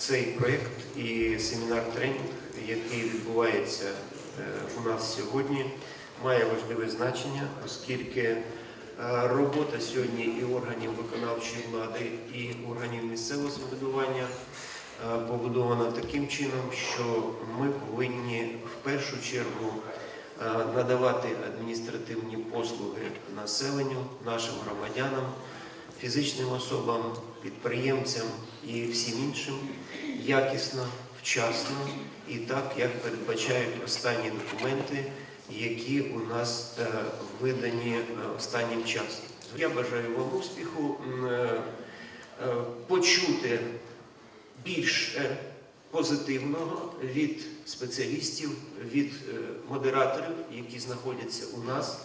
цей проєкт і семінар-тренінг, який відбувається е, у нас сьогодні, має важливе значення, оскільки е, робота сьогодні і органів виконавчої влади, і органів місцевого самоврядування е, побудована таким чином, що ми повинні в першу чергу надавати адміністративні послуги населенню, нашим громадянам фізичним особам, підприємцям і всім іншим якісно, вчасно і так, як передбачають останні документи, які у нас е, видані е, останнім часом. Я бажаю вам успіху, е, почути більш е, позитивного від спеціалістів, від модераторів, які знаходяться у нас.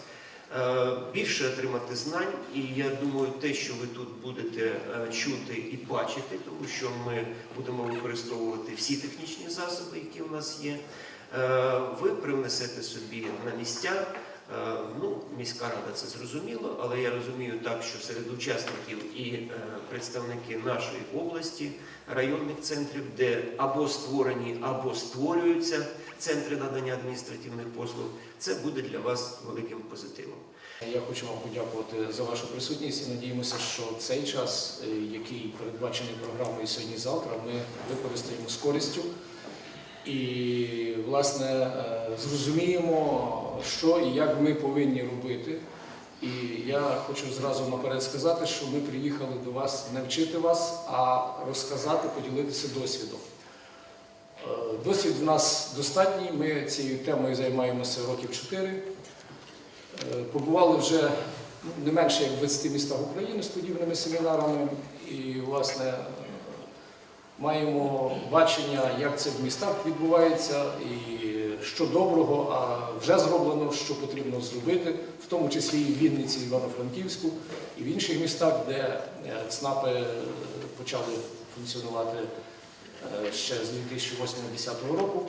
Е, Більше отримати знань, і я думаю, те, що ви тут будете е, чути і бачити, тому що ми будемо використовувати всі технічні засоби, які в нас є. е, Ви привнесете собі на місця. Е, Ну, міська рада це зрозуміло, але я розумію так, що серед учасників і е, представники нашої області, районних центрів, де або створені, або створюються центри надання адміністративних послуг, це буде для вас великим позитивом. Я хочу вам подякувати за вашу присутність і надіємося, що цей час, е, який передбачений програмою сьогодні-завтра, ми використаємо з користю і, власне, е, зрозуміємо, що і як ми повинні робити. І я хочу зразу наперед сказати, що ми приїхали до вас не вчити вас, а розказати, поділитися досвідом. Е, Досвід в нас достатній. Ми цією темою займаємося років 4. Е, Побували вже ну, не менше як в 20 містах України з подібними семінарами, і, власне, маємо бачення, як це в містах відбувається, і що доброго, а вже зроблено, що потрібно зробити, в тому числі і в Вінниці, і Івано-Франківську, і в інших містах, де е, ЦНАПи почали функціонувати е, ще з 2008-2010 року.